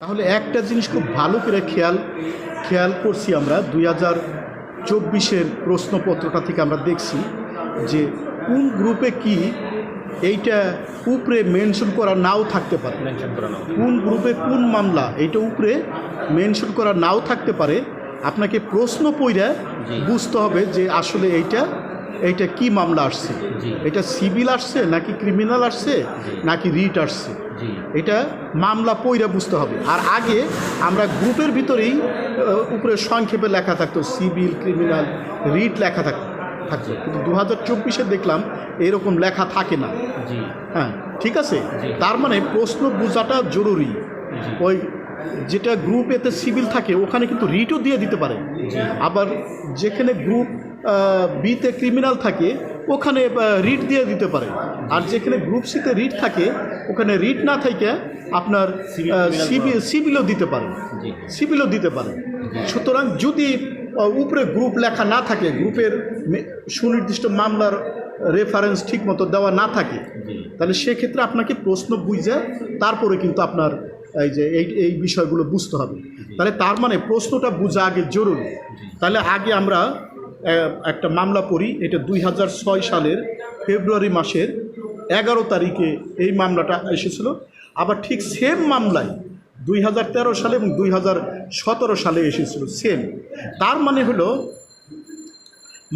তাহলে একটা জিনিস খুব ভালো করে খেয়াল খেয়াল করছি আমরা দুই হাজার চব্বিশের প্রশ্নপত্রটা থেকে আমরা দেখছি যে কোন গ্রুপে কি এইটা উপরে মেনশন করা নাও থাকতে পারে। কোন গ্রুপে কোন মামলা এইটা উপরে মেনশন করা নাও থাকতে পারে আপনাকে প্রশ্ন পইরা বুঝতে হবে যে আসলে এইটা এইটা কি মামলা আসছে? এটা সিভিল আসছে নাকি ক্রিমিনাল আসছে নাকি রিট আসছে? এটা মামলা পইরা বুঝতে হবে। আর আগে আমরা গ্রুপের ভিতরেই উপরে সংক্ষেপে লেখা থাকতো সিভিল ক্রিমিনাল রিট লেখা থাকতো থাকতো। কিন্তু দু হাজার চব্বিশে দেখলাম এরকম লেখা থাকে না। হ্যাঁ ঠিক আছে? তার মানে প্রশ্ন বোঝাটা জরুরি। ওই যেটা গ্রুপ এতে সিভিল থাকে ওখানে কিন্তু রিটও দিয়ে দিতে পারে। আবার যেখানে গ্রুপ বিতে ক্রিমিনাল থাকে ওখানে রিট দিয়ে দিতে পারে। আর যেখানে গ্রুপ সিতে রিট থাকে ওখানে রিট না থাকে আপনার সিভিলও দিতে পারে। সিভিলও দিতে পারে। সুতরাং যদি উপরে গ্রুপ লেখা না থাকে গ্রুপের সুনির্দিষ্ট মামলার রেফারেন্স ঠিক মতো দেওয়া না থাকে তাহলে সেক্ষেত্রে আপনাকে প্রশ্ন বুঝে তারপরে কিন্তু আপনার এই যে এই এই বিষয়গুলো বুঝতে হবে। তাহলে তার মানে প্রশ্নটা বোঝা আগে জরুরি। তাহলে আগে আমরা একটা মামলা পড়ি এটা দুই হাজার ছয় সালের ফেব্রুয়ারি মাসের এগারো তারিখে এই মামলাটা এসেছিল। আবার ঠিক সেম মামলায় দুই হাজার তেরো সালে এবং দুই হাজার সতেরো সালে এসেছিল সেম তার মানে হলো,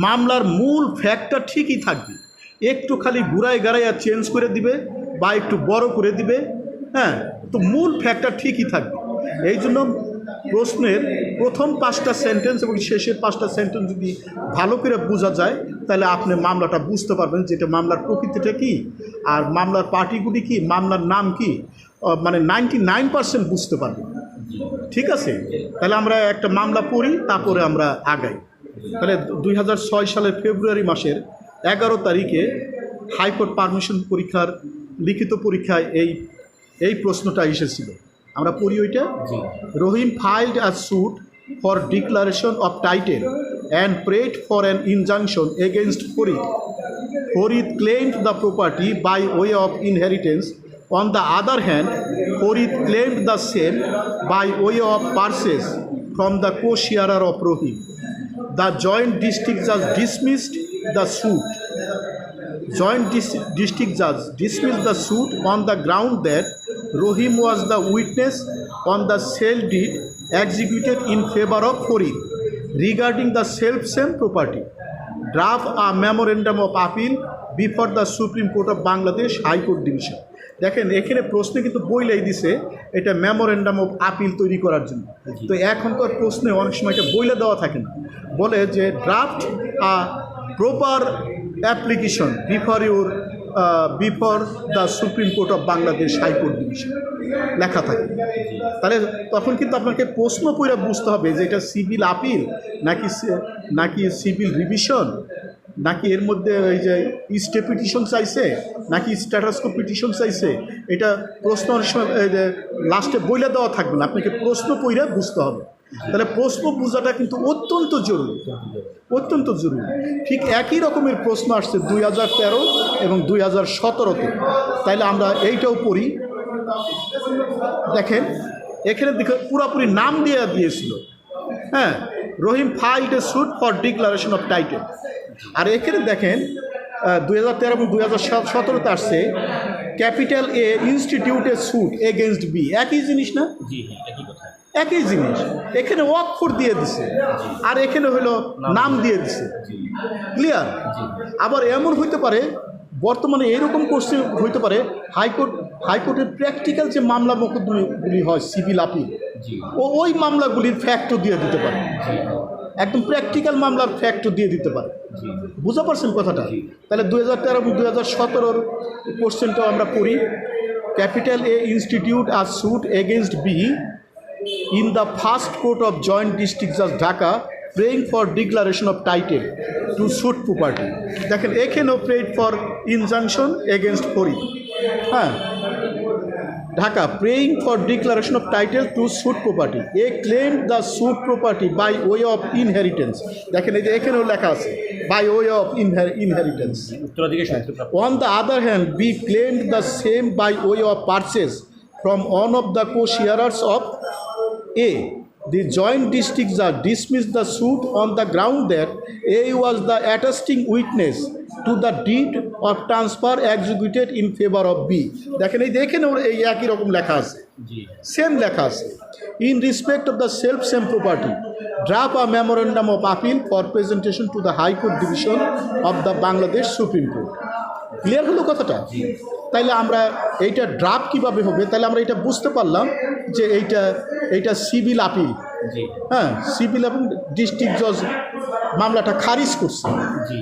মামলার মূল ফ্যাক্টটা ঠিকই থাকবে। একটু খালি ঘুরায় গাড়াইয়া চেঞ্জ করে দিবে বা একটু বড় করে দিবে হ্যাঁ? তো মূল ফ্যাক্টটা ঠিকই থাকবে। এই জন্য প্রশ্নের প্রথম পাঁচটা সেন্টেন্স এবং শেষের পাঁচটা সেন্টেন্স যদি ভালো করে বোঝা যায়, তাহলে আপনি মামলাটা বুঝতে পারবেন যে এটা মামলার প্রকৃতিটা কী, আর মামলার পার্টিগুলি কি, মামলার নাম কি মানে নাইনটি নাইন পার্সেন্ট বুঝতে পারবেন। ঠিক আছে? তাহলে আমরা একটা মামলা পড়ি, তারপরে আমরা আগাই। তাহলে দুই হাজার ছয় সালের ফেব্রুয়ারি মাসের এগারো তারিখে হাইকোর্ট পারমিশন পরীক্ষার লিখিত পরীক্ষায় এই এই প্রশ্নটা এসেছিল। আমরা পড়ি ওইটা? রহিম filed a sweet for declaration of title and prayed for an injunction against Farid Farid claimed the property by way of inheritance on the other hand Farid claimed the same by way of purchase from the কোশিয়ারার of Rahim the joint district জাজ dismissed the sweet joint district জাজ dismiss the sweet on the ground that Rahim was the witness on the sale deed executed in favour of Farid regarding the self same property draft a memorandum of appeal before the supreme court of Bangladesh high court division দেখেন এখানে প্রশ্ন কিন্তু বই লাই দিছে এটা memorandum of appeal তৈরি করার জন্য। তো এখনকার প্রশ্নে অনেক সময় এটা বইলে দেওয়া থাকে না। বলে যে draft a proper application before your before the supreme court of Bangladesh high court division. লেখা থাকে। তাহলে তখন কিন্তু আপনাকে প্রশ্ন করে বুঝতে হবে যে এটা সিভিল আপিল নাকি নাকি সিভিল রিভিশন? নাকি এর মধ্যে ওই যে স্টে পিটিশন চাইছে? নাকি স্ট্যাটাসকো পিটিশন চাইছে? এটা প্রশ্ন লাস্টে বইলে দেওয়া থাকবে না। আপনাকে প্রশ্ন পইরা বুঝতে হবে। তাহলে প্রশ্ন বোঝাটা কিন্তু অত্যন্ত জরুরি অত্যন্ত জরুরি। ঠিক একই রকমের প্রশ্ন আসছে দুই হাজার তেরো এবং দুই হাজার সতেরোতে। তাইলে আমরা এইটাও পড়ি। দেখেন, এখানে দেখে পুরোপুরি নাম দিয়ে দিয়েছিল। হ্যাঁ Rahim filed a suit for declaration of title. আর এখানে দেখেন দুই হাজার তেরো এবং দুই হাজার সতেরোতে আসছে, ক্যাপিটাল এ ইনস্টিটিউটের সুট এগেনস্ট বি। একই জিনিস না? একই জিনিস। এখানে অক্ষর দিয়ে দিছে, আর এখানে হলো নাম দিয়ে দিছে। ক্লিয়ার আবার এমন হইতে পারে, বর্তমানে এরকম কোশ্চেন হইতে পারে, হাইকোর্ট, হাইকোর্টের প্র্যাকটিক্যাল যে মামলা মোকদ্দমাগুলি হয় সিভিল আপিল ও ওই মামলাগুলির ফ্যাক্টও দিয়ে দিতে পারে। একদম প্র্যাকটিক্যাল মামলার ফ্যাক্টও দিয়ে দিতে পারে। বুঝতে পারছেন কথাটা? তাহলে দু হাজার তেরো এবং দু হাজার সতেরোর কোশ্চেনটাও আমরা পড়ি। Capital A institute R suit against B in the first court of joint district জাজ Dhaka praying for declaration of title to suit property দেখেন এখানেও prayed for injunction against Farid হ্যাঁ Dhaka praying for declaration of title to suit property A claim the suit property by way of inheritance দেখেন এই যে এখানেও লেখা আছে by way of inheritance প্রাপ্ত On the other hand, we claimed the same by way of purchase from one of the co-sharers of A. The joint district judge dismissed the suit on the ground that A was the attesting witness to the deed of transfer executed in favor of B. দেখেন এই দেখেন ওর এই একই রকম লেখা আছে same লেখা আছে in respect of the self same property draft a memorandum of appeal for presentation to the high court division of the Bangladesh supreme court clear হলো কথাটা তাইলে আমরা এইটা ড্রাফট কীভাবে হবে? তাহলে আমরা এটা বুঝতে পারলাম যে এইটা এইটা সিভিল আপিল হ্যাঁ সিভিল এবং ডিস্ট্রিক্ট জজ মামলাটা খারিজ করছে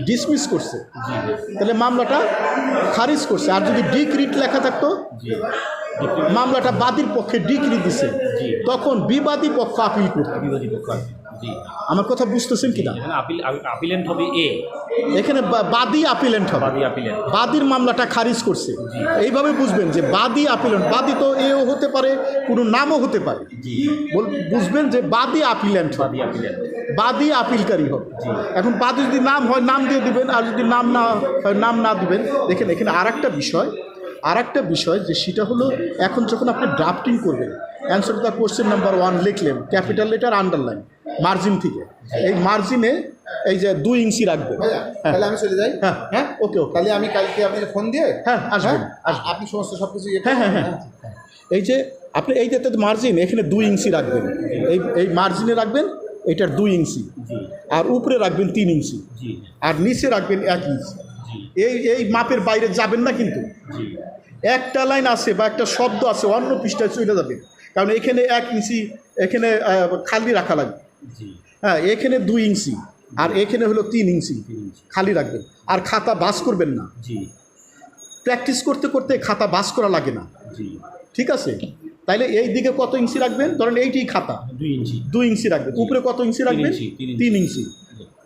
ডিসমিস করছে। তাহলে মামলাটা খারিজ করছে। আর যদি ডিক্রিট লেখা থাকতো মামলাটা বাদীর পক্ষে ডিগ্রি দিছে। তখন বিবাদী পক্ষ আপিল করতে। বিবাদী পক্ষ আছে। জি। আমার কথা বুঝতেছেন এখানে আপিল আপিলেন্ট হবে এ। এখানে বাদী আপিলেন্ট হবে। বাদী আপিলেন্ট। বাদীর মামলাটা খারিজ করছে। এইভাবে বুঝবেন যে বাদী আপিলেন্ট বাদী তো এও হতে পারে কোনো নামও হতে পারে। বুঝবেন যে বাদী আপিলেন্ট বাদী আপিলেন্ট। বাদী আপিলকারী হবে। এখন বাদী যদি নাম হয় নাম দিয়ে দিবেন আর যদি নাম না হয় নাম না দিবেন দেখেন এখানে আর একটা বিষয় আর একটা বিষয় যে সেটা হলো এখন যখন আপনি ড্রাফটিং করবেন answer the question number one লিখলেন ক্যাপিটাল লেটার আন্ডারলাইন মার্জিন থেকে। এই মার্জিনে এই যে দুই ইঞ্চি রাখবে হ্যাঁ। তাহলে আমি চলে যাই। হ্যাঁ। হ্যাঁ? ওকে ওকে। তাহলে আমি কালকে আপনাকে ফোন দিয়ে হ্যাঁ, আসবেন, হ্যাঁ? আপনি সমস্ত সব কিছু ইয়ে হ্যাঁ, হ্যাঁ, হ্যাঁ। এই যে আপনি এই যে মার্জিন এখানে দুই ইঞ্চি রাখবেন। এই এই মার্জিনে রাখবেন এটার দুই ইঞ্চি। আর উপরে রাখবেন তিন ইঞ্চি। আর নিচে রাখবেন এক ইঞ্চি। এই এই মাপের বাইরে যাবেন না কিন্তু। একটা লাইন আছে বা একটা শব্দ আছে অন্য পৃষ্ঠায় চলে যাবে কারণ এখানে এক ইঞ্চি এখানে খালি রাখা লাগবে। হ্যাঁ এখানে দুই ইঞ্চি আর এখানে হলো তিন ইঞ্চি। খালি রাখবেন। আর খাতা বাস করবেন না। জি। প্র্যাকটিস করতে করতে খাতা বাস করা লাগে না। জি। ঠিক আছে? তাইলে এই দিকে কত ইঞ্চি রাখবেন? ধরেন এইটি খাতা। দুই ইঞ্চি। দুই ইঞ্চি রাখবেন। উপরে কত ইঞ্চি রাখবেন? তিন ইঞ্চি।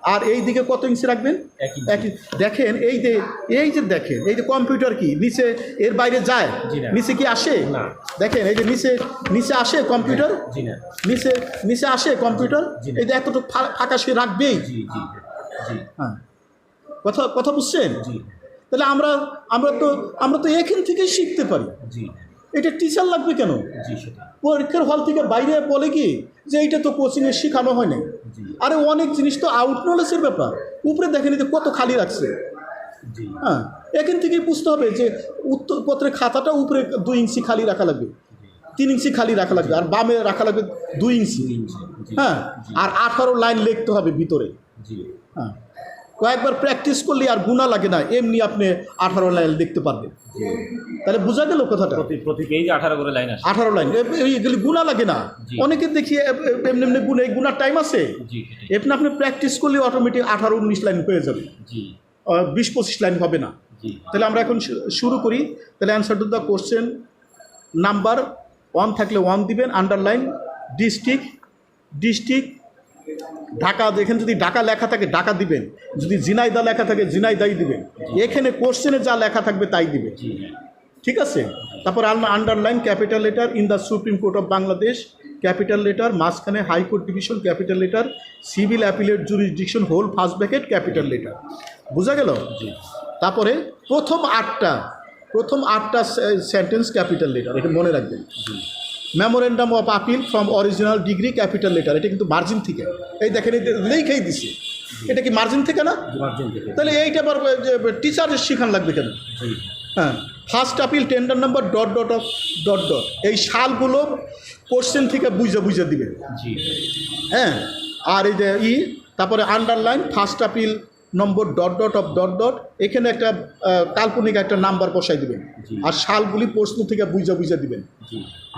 আর এই দিকে কত ইঞ্চি রাখবেন? এক। দেখেন এই যে এই যে দেখেন এই যে কম্পিউটার কি? নিচে এর বাইরে যায়? নিচে কি আসে? না। দেখেন এই যে নিচে নিচে আসে কম্পিউটার? নিচে নিচে আসে কম্পিউটার? এই যে এতটুকু ফাঁকা সে রাখবেই? জি জি জি। হ্যাঁ। কথা কথা বুঝছেন? জি। তাহলে আমরা আমরা তো আমরা তো এখান থেকেই শিখতে পারি। জি। এটা টিচার লাগবে কেন? পরীক্ষার হল থেকে বাইরে বলে কি যে এইটা তো কোচিংয়ে শেখানো হয় না আরে অনেক জিনিস তো আউট নলেজের ব্যাপার। উপরে দেখেনি যে কত খালি রাখছে হ্যাঁ এখান থেকেই বুঝতে হবে যে উত্তরপত্রের খাতাটা উপরে দুই ইঞ্চি খালি রাখা লাগবে। তিন ইঞ্চি খালি রাখা লাগবে আর বামে রাখা লাগবে দুই ইঞ্চি। ইঞ্চি। হ্যাঁ আর আঠারো লাইন লিখতে হবে ভিতরে। হ্যাঁ। কয়েকবার প্র্যাকটিস করলে আর গুণা লাগে না এমনি আপনি আঠারো লাইন দেখতে পারবেন। তাহলে বোঝা গেল কথাটা? প্রতি প্রতি আঠারো করে লাইন আসে। আঠারো লাইন এগুলি গুণা লাগে না। অনেকে দেখি এমনি এমনি গুণে গুণার টাইম আছে। এমনি আপনি প্র্যাকটিস করলে অটোমেটিক আঠারো উনিশ লাইন হয়ে যাবে বিশ পঁচিশ লাইন হবে না। তাহলে আমরা এখন শুরু করি। তাহলে answer to the question number one থাকলে ওয়ান দিবেন আন্ডারলাইন ডিস্ট্রিক্ট ডিস্ট্রিক্ট ঢাকা এখানে যদি ঢাকা লেখা থাকে ঢাকা দিবেন। যদি জিনাইদা লেখা থাকে জিনাইদাই দিবেন। এখানে কোশ্চেনে যা লেখা থাকবে তাই দিবে ঠিক আছে? তারপর underline capital letter in the supreme court of Bangladesh capital letter মাঝখানে high court division capital letter civil appellate jurisdiction whole first bracket capital letter বোঝা গেল? তারপরে প্রথম আটটা প্রথম আটটা সেন্টেন্স ক্যাপিটাল লেটার এটা মনে রাখবেন। Memorandum of appeal from original degree capital letter এটা কিন্তু মার্জিন থেকে। এই দেখেন এই লেখাই দিছে। এটা কি মার্জিন থেকে না? তাহলে এইটা আবার টিচারের শিখান লাগবে কেন? হ্যাঁ। First appeal tender number dot dot of dot dot এই সালগুলো কোশ্চেন থেকে বুঝে বুঝে দিবে। হ্যাঁ। আর এই যে ই তারপরে underline first appeal number dot dot of dot dot এখানে একটা কাল্পনিক একটা নাম্বার বসাই দিবেন। আর সালগুলি প্রশ্ন থেকে বুঝে বুঝে দিবেন।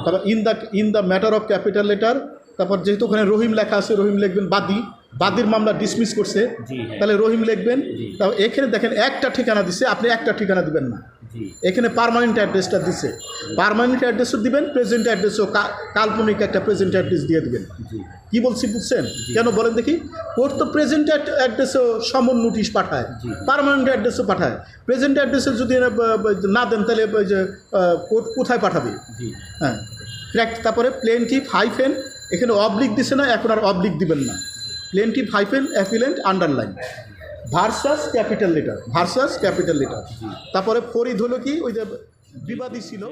তারপর in the in the matter of capital letter তারপর যেহেতু ওখানে রহিম লেখা আছে রহিম লিখবেন বাদী। বাদীর মামলা ডিসমিস করছে। হ্যাঁ। তাহলে রহিম লিখবেন। তারপর এখানে দেখেন একটা ঠিকানা দিছে আপনি একটা ঠিকানা দিবেন না। এখানে পারমানেন্ট অ্যাড্রেসটা দিছে। পারমানেন্ট অ্যাড্রেসও দিবেন প্রেজেন্ট অ্যাড্রেসও কাল্পনিক একটা প্রেজেন্ট অ্যাড্রেস দিয়ে দিবেন। কি বলছি বুঝছেন? কেন বলেন দেখি? কোর্ট তো প্রেজেন্ট অ্যাড্রেসও সমন নোটিশ পাঠায়। পার্মানেন্ট অ্যাড্রেসও পাঠায়। প্রেজেন্ট অ্যাড্রেসে যদি না, দেন তাহলে ওই যে কোর্ট কোথায় পাঠাবে? হ্যাঁ. তারপরে প্লেনটিভ হাইফেন এখানে অবলিক দিছে না এখন আর অবলিক দিবেন না। Plaintiff hyphen appellant underline versus capital letter versus capital letter তারপরে ফরিদ হলো কি? ওই যে বিবাদী ছিল।